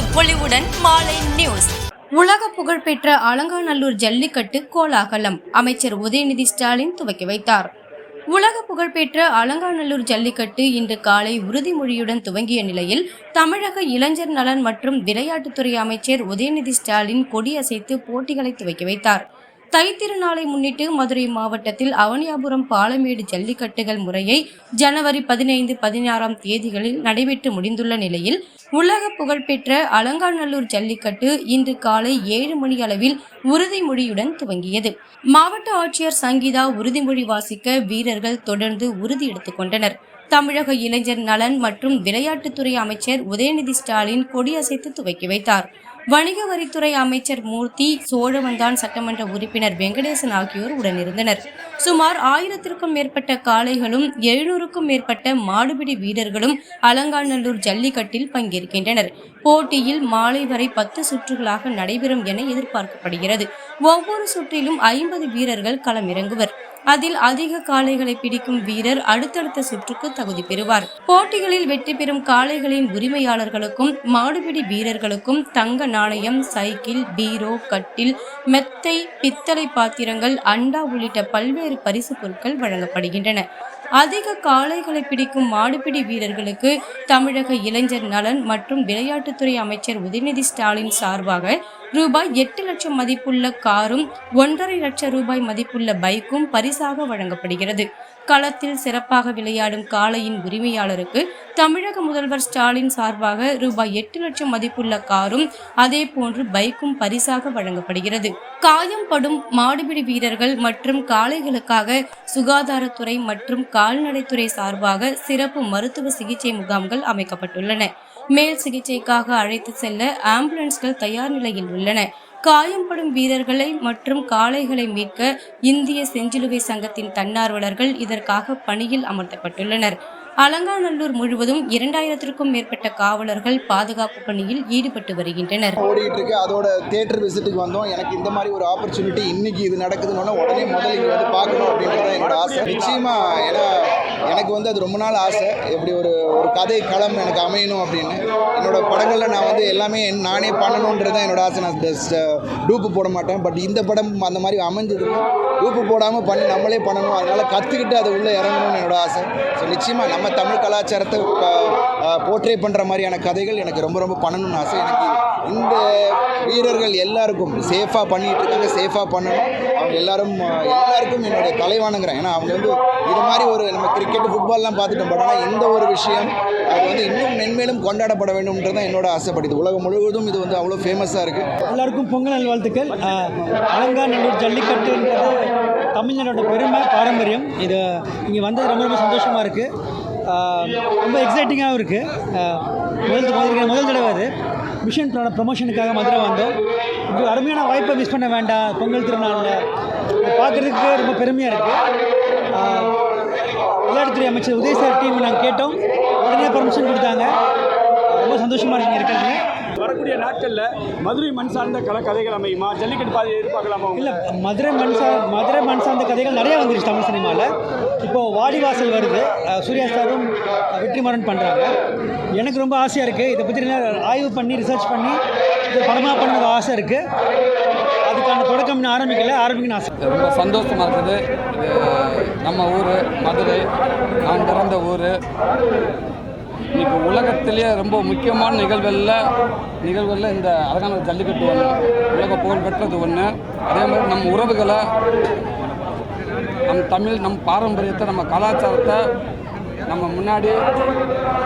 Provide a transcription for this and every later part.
பொலிவுடன் மாலை நியூஸ். உலக புகழ்பெற்ற அலங்காநல்லூர் ஜல்லிக்கட்டு கோலாகலம். அமைச்சர் உதயநிதி ஸ்டாலின் துவக்கி வைத்தார். உலக புகழ்பெற்ற அலங்காநல்லூர் ஜல்லிக்கட்டு இன்று காலை உறுதிமொழியுடன் துவங்கிய நிலையில் தமிழக இளைஞர் நலன் மற்றும் விளையாட்டுத்துறை அமைச்சர் உதயநிதி ஸ்டாலின் கொடியசைத்து போட்டிகளை துவக்கி வைத்தார். தைத்திருநாளை முன்னிட்டு மதுரை மாவட்டத்தில் அவனியாபுரம் பாலமேடு ஜல்லிக்கட்டுகள் முறையை ஜனவரி பதினைந்து பதினாறாம் தேதிகளில் நடைபெற்று முடிந்துள்ள நிலையில் உலக புகழ்பெற்ற அலங்காநல்லூர் ஜல்லிக்கட்டு இன்று காலை ஏழு மணி அளவில் உறுதிமொழியுடன் துவங்கியது. மாவட்ட ஆட்சியர் சங்கீதா உறுதிமொழி வாசிக்க வீரர்கள் தொடர்ந்து உறுதி எடுத்துக் கொண்டனர். தமிழக இளைஞர் நலன் மற்றும் விளையாட்டுத்துறை அமைச்சர் உதயநிதி ஸ்டாலின் கொடியசைத்து துவக்கி வைத்தார். வணிக வரித்துறை அமைச்சர் மூர்த்தி சோழவந்தான் சட்டமன்ற உறுப்பினர் வெங்கடேசன் ஆகியோர் உடனிருந்தனர். சுமார் ஆயிரத்திற்கும் மேற்பட்ட காளைகளும் எழுநூறுக்கும் மேற்பட்ட மாடுபிடி வீரர்களும் அலங்காநல்லூர் ஜல்லிக்கட்டில் பங்கேற்கின்றனர். போட்டியில் மாலை வரை பத்து சுற்றுகளாக நடைபெறும் என எதிர்பார்க்கப்படுகிறது. ஒவ்வொரு சுற்றிலும் ஐம்பது வீரர்கள் களமிறங்குவர். அதில் அதிக காளைகளை பிடிக்கும் வீரர் அடுத்தடுத்த சுற்றுக்கு தகுதி பெறுவார். போட்டிகளில் வெற்றி பெறும் காளைகளின் உரிமையாளர்களுக்கும் மாடுபிடி வீரர்களுக்கும் தங்க நாணயம் சைக்கிள் பீரோ கட்டில் மெத்தை பித்தளை பாத்திரங்கள் அண்டா உள்ளிட்ட பல்வேறு பரிசு பொருட்கள் வழங்கப்படுகின்றன. அதிக காளைகளை பிடிக்கும் மாடுபிடி வீரர்களுக்கு தமிழக இளைஞர் நலன் மற்றும் விளையாட்டுத்துறை அமைச்சர் உதயநிதி ஸ்டாலின் சார்பாக ரூபாய் எட்டு லட்சம் மதிப்புள்ள காரும் ஒன்றரை லட்சம் ரூபாய் மதிப்புள்ள பைக்கும் பரிசாக வழங்கப்படுகிறது. களத்தில் சிறப்பாக விளையாடும் காளையின் உரிமையாளருக்கு தமிழக முதல்வர் ஸ்டாலின் சார்பாக ரூபாய் எட்டு லட்சம் மதிப்புள்ள காரும் அதே போன்று பைக்கும் பரிசாக வழங்கப்படுகிறது. காயம்படும் மாடுபிடி வீரர்கள் மற்றும் காளைகளுக்காக சுகாதாரத்துறை மற்றும் கால்நடைத்துறை சார்பாக சிறப்பு மருத்துவ சிகிச்சை முகாம்கள் அமைக்கப்பட்டுள்ளன. மேல் சிகிச்சைக்காக அழைத்து செல்ல ஆம்புலன்ஸ்கள் தயார் நிலையில் உள்ளன. காயம்படும் வீரர்களை மற்றும் காளைகளை மீட்க இந்திய செஞ்சிலுவை சங்கத்தின் தன்னார்வலர்கள் இதற்காக பணியில் அமர்த்தப்பட்டுள்ளனர். அலங்காநல்லூர் முழுவதும் இரண்டாயிரத்திற்கும் மேற்பட்ட காவலர்கள் பாதுகாப்பு பணியில் ஈடுபட்டு வருகின்றனர். ஓடிட்டு இருக்கு அதோட தேட்டர் விசிட்டுக்கு வந்தோம். எனக்கு இந்த மாதிரி ஒரு ஆப்பர்ச்சுனிட்டி இன்னைக்கு இது நடக்குதுன்னு உடனே முதல்ல இங்கே வந்து பார்க்கணும் அப்படின்றது என்னோட ஆசை. நிச்சயமா ஏன்னா எனக்கு வந்து அது ரொம்ப நாள் ஆசை. எப்படி ஒரு ஒரு கதை களம் எனக்கு அமையணும் அப்படின்னு. என்னோட படங்களில் நான் வந்து எல்லாமே நானே பண்ணணுன்றது தான் என்னோட ஆசை. நான் பெஸ்ட் uh, டூப்பு போட மாட்டேன். பட் இந்த படம் அந்த மாதிரி அமைஞ்சதுன்னா டூப்பு போடாமல் பண்ணி நம்மளே பண்ணணும். அதனால் கற்றுக்கிட்டு அது உள்ளே இறங்கணும்னு என்னோட ஆசை. ஸோ நிச்சயமாக நம்ம தமிழ் கலாச்சாரத்தை uh, uh, போர்ட்ரே பண்ணுற மாதிரியான கதைகள் எனக்கு ரொம்ப ரொம்ப பண்ணணும்னு ஆசை. எனக்கு இந்த வீரர்கள் எல்லாருக்கும் சேஃபாக பண்ணிகிட்டு இருக்காங்க. சேஃபாக பண்ணணும். அவங்க எல்லாரும் எல்லாருக்கும் என்னுடைய தலைவானுங்கிறேன் ஏன்னா அவங்க வந்து இது மாதிரி ஒரு நம்ம கிரிக்கெட் ஃபுட்பால்லாம் பார்த்துட்டோம். பட் ஆனால் இந்த ஒரு விஷயம் அது வந்து இன்னும் மென்மேலும் கொண்டாடப்பட வேண்டும்ன்றது தான் என்னோட ஆசைப்படுது. உலகம் முழுவதும் இது வந்து அவ்வளோ ஃபேமஸாக இருக்குது எல்லாருக்கும் பொங்கல் நல்வாழ்த்துக்கள். அலங்காநல்லூர் ஜல்லிக்கட்டுன்றது தமிழ்நாட்டோட பெருமை பாரம்பரியம். இது இங்கே வந்தது ரொம்ப ரொம்ப சந்தோஷமாக இருக்குது ரொம்ப எக்ஸைட்டிங்காகவும் இருக்குது முதல் முதல் தடவை அது. மிஷன் ப்ரமோஷனுக்காக மதுரை வந்தோம். இது அருமையான வாய்ப்பை மிஸ் பண்ண வேண்டாம். பொங்கல் திருநாளில். பார்க்குறதுக்கு ரொம்ப பெருமையாக இருக்குது விளையாட்டுத்துறை அமைச்சர் உதய் சார் டீம் நாங்கள் கேட்டோம். உடனே பர்மிஷன் கொடுத்தாங்க. ரொம்ப சந்தோஷமாக இருக்குங்க இருக்கிறது வரக்கூடிய நாட்களில் மதுரை மண் சார்ந்த கல கதைகள் அமையுமா? ஜல்லிக்கட்டு பாதையை எதிர்பார்க்கலாமா? இல்லை மதுரை மண் சா மதுரை மண் சார்ந்த கதைகள் நிறைய வந்துருச்சு தமிழ் சினிமாவில் இப்போது வாடிவாசல் வருது. சூர்யா சாரும் வெற்றிமாறன் பண்ணுறாங்க எனக்கு ரொம்ப ஆசையாக இருக்குது இதை பற்றி ஆய்வு பண்ணி ரிசர்ச் பண்ணி இது படமாக பண்ணணுங்க ஆசை இருக்குது அதுக்கான தொடக்கம் இன்னும் ஆரம்பிக்கல. ஆரம்பிக்கணும்னு ஆசை. ரொம்ப சந்தோஷமாக இருக்குது. இது நம்ம ஊர் மதுரை நான் பிறந்த ஊர். இன்னைக்கு உலகத்திலேயே ரொம்ப முக்கியமான நிகழ்வுகளில் நிகழ்வுகளில் இந்த அழகான ஜல்லிக்கட்டு ஒன்று உலக புகழ் பெற்றது ஒன்று அதே மாதிரி நம்ம உறவுகளை நம் தமிழ் நம் பாரம்பரியத்தை நம்ம கலாச்சாரத்தை நம்ம முன்னாடி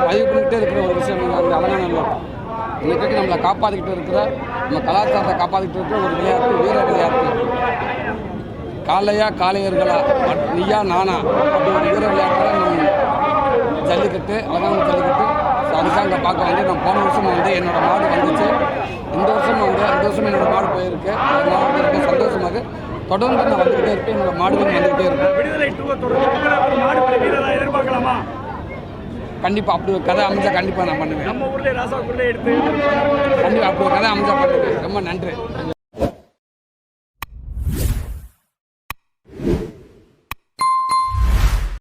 பதிவு பண்ணிக்கிட்டே இருக்கிற ஒரு விஷயம் இந்த அலங்காநல்லூர் இன்னைக்கு நம்மளை காப்பாற்றிக்கிட்டு இருக்கிற நம்ம கலாச்சாரத்தை காப்பாற்றிக்கிட்டு இருக்கிற ஒரு விளையாட்டு வீர விளையாட்டு. காலையா காளையர்களா நீயா நானா அப்படி ஒரு வீர விளையாட்டில் நம்ம ஜல்லிக்கட்டு அழகான ஜல்லிக்கட்டு பார்க்க வந்து நான் போன வருஷம் வந்து என்னோட மாடு வந்துச்சு. இந்த வருஷம் வந்து இந்த வருஷம் என்னோட மாடு போயிருக்கு. அதனால வந்து ரொம்ப சந்தோஷமாக தொடர்ந்து நான் வந்துக்கிட்டே இருப்பேன். என்னோட மாடுகள் வந்துக்கிட்டே வீரராக எதிர்பார்க்கலாமா? கண்டிப்பாக அப்படி ஒரு கதை அமைஞ்சா கண்டிப்பாக நான் பண்ணுவேன். கண்டிப்பாக அப்படி ஒரு கதை அமைஞ்சா பண்ணுவேன். ரொம்ப நன்றி.